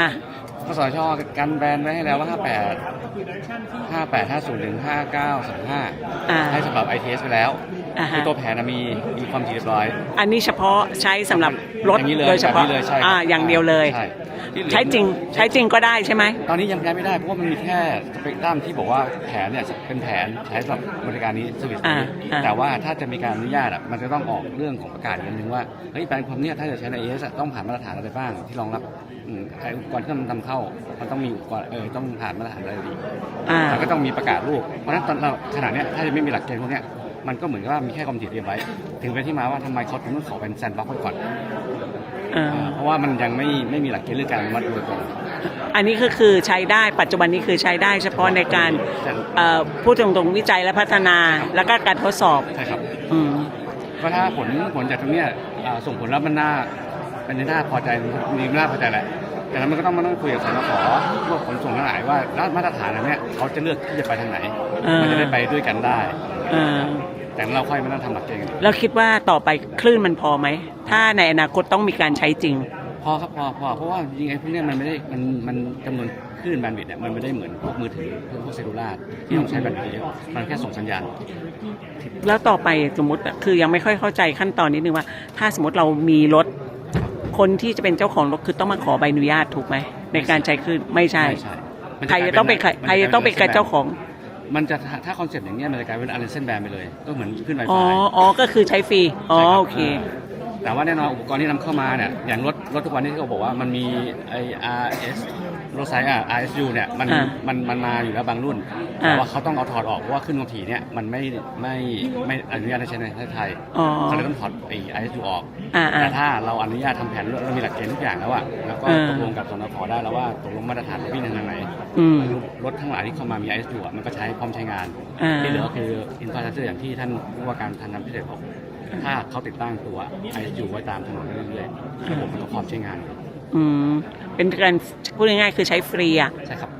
อะกสชกันแบนไว้ให้แล้วว่า 58 58 50ถึง59อ่า35ให้สำหรับ ITS ไปแล้ว อ่าฮะ คือตัวแผนน่ะมีมีความถี่เรียบร้อยอันนี้เฉพาะใช้สำหรับรถอย่างนี้เลยโดยเฉพาะแบบนี้เลยใช่ครับอ่าอย่างเดียวเลย ใช่ที่เหลือใช้จริงใช้จริงก็ได้ใช่ไหม ตอนนี้ยังใช้ไม่ได้เพราะว่ามันมีแค่สเปกตรัมที่บอกว่าแผนเนี่ยเป็นแผนใช้สำหรับบริการนี้สวิตอ่านี้อ่า แต่ว่าถ้าจะมีการอนุญาตอะมันจะต้องออกเรื่องของประกาศอีกอันหนึ่งว่าเฮ้ยแปลงความเนี่ยถ้าจะใช้ในเอสต้องผ่านมาตรฐานอะไรบ้างที่รองรับอืมไอ้อุปกรณ์ที่มันนำเข้า มันต้องมีอุปกรณ์เออต้องผ่านมาตรฐานอะไรดี อ่าแล้วก็ต้องมีประกาศรูปเพราะฉะนั้นตอนเราขณะเนี้ยถ้าจะไม่มีหลักเกณฑ์พวกเนี้ย มันก็เหมือนกับว่ามีแค่ความถี่เตรียมไว้ ถึงเป็นที่มาว่าทำไมเขาถึงต้องขอเป็นแซนด์บ็อกซ์ไว้ก่อนอ่าอ่าเพราะว่ามันยังไม่ไม่มีหลักเกณฑ์เรื่องการอนุมัติโดยตรง อันนี้ก็คือใช้ได้ปัจจุบันนี้คือใช้ได้เฉพาะในการเอ่อพูดตรงๆวิจัยและพัฒนาแล้วก็การทดสอบใช่ครับ อืม ก็ถ้าผลผลจากตรงเนี้ยอ่าส่งผลแล้วมันน่าเป็นที่น่าพอใจมีน่าพอใจแหละแต่นั้นมันก็ต้องมาต้องคุยกับสนขพวกขนส่งทั้งหลายว่าแล้วมาตรฐานอันเนี้ยเขาจะเลือกที่จะไปทางไหนอ่ามัมันจะได้ไปด้วยกันได้ อ่าแต่เราค่อยมานั่งทำหลักเกณฑ์กันแล้วคิดว่าต่อไปคลื่นมันพอไหม ถ้าในอนาคตต้องมีการใช้จริง พอครับพอพอเพราะว่าจริงๆไอ้พวกเนี้ยมันไม่ได้มันมันจำนวนคลื่นแบนด์วิดต์เนี่ยมันไม่ได้เหมือนพวกมือถือพวกเซลลูล่าที่ต้องใช้แบนด์วิดต์เยอะมันแค่ส่งสัญญาณ แล้วต่อไปสมมติอะคือยังไม่ค่อยเข้าใจขั้นตอนนิดนึงว่า ถ้าสมมติเรามีรถ คนที่จะเป็นเจ้าของรถคือต้องมาขอใบอนุญาตถูกไหมในการใช้คลื่นไม่ใช่ไม่ใช่มันใครจะต้องเป็นใครใครจะต้องเป็นเจ้าของ มันจะถ้าคอนเซ็ปต์อย่างเงี้ยมันจะกลายเป็นอะไรเส้นแบนไปเลย ก็เหมือนขึ้นไวไฟอ๋ออ๋อก็คือใช้ฟรีอ๋อใช่รับโอเค แต่ว่าแน่นอนอุปกรณ์ที่นำเข้ามาเนี่ยอย่างรถรถทุกวันนี้ที่เขาบอกว่ามันมีไอ RS รถไซส์อะ RSU เนี่ยมันอ่ามันมันมาอยู่แล้วบางรุ่น อ่า แต่ว่าเขาต้องเอาถอดออกเพราะว่าขึ้นความถี่เนี่ยมันไม่ไม่ไม่อนุญาตให้ใช้ในประเทศไทยอ๋อเขาเลยต้องถอดไอ RSU ออก อ่าอ่า แต่ถ้าเราอนุญาตทำแผนเรามีหลักเกณฑ์ทุกอย่างแล้วอะแล้วก็อ่าตกลงกับสนขได้แล้วว่าตกลงมาตรฐานรถวิ่งทางไหน อืมรถทั้งหลายที่เข้ามามี RSU อะมันก็ใช้พร้อมใช้งาน อ่า ที่เหลือก็คืออินฟราสตรักเจอร์อย่างที่ท่านผู้ว่าการทางการพิเศษบอกถ้าเขาติดตั้งตัว ISU ไว้ตามถนนเรื่อยๆระบบมันก็พร้อมใช้งาน อืม เป็นการพูดง่ายๆคือใช้ฟรีอะใช่ครับ